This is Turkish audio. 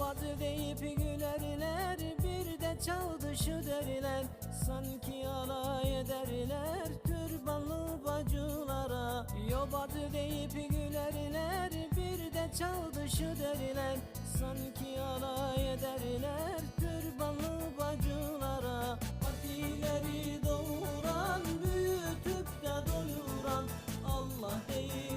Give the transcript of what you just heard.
Olmadı deyip gülerler Bir de çaldı şu derler Sanki alay ederler Türbanlı bacılara. Yobadı deyip gülerler Bir de çaldı şu derler Sanki alay ederler Türbanlı bacılara. Partileri doğuran Büyütüp de doyuran Allah değil.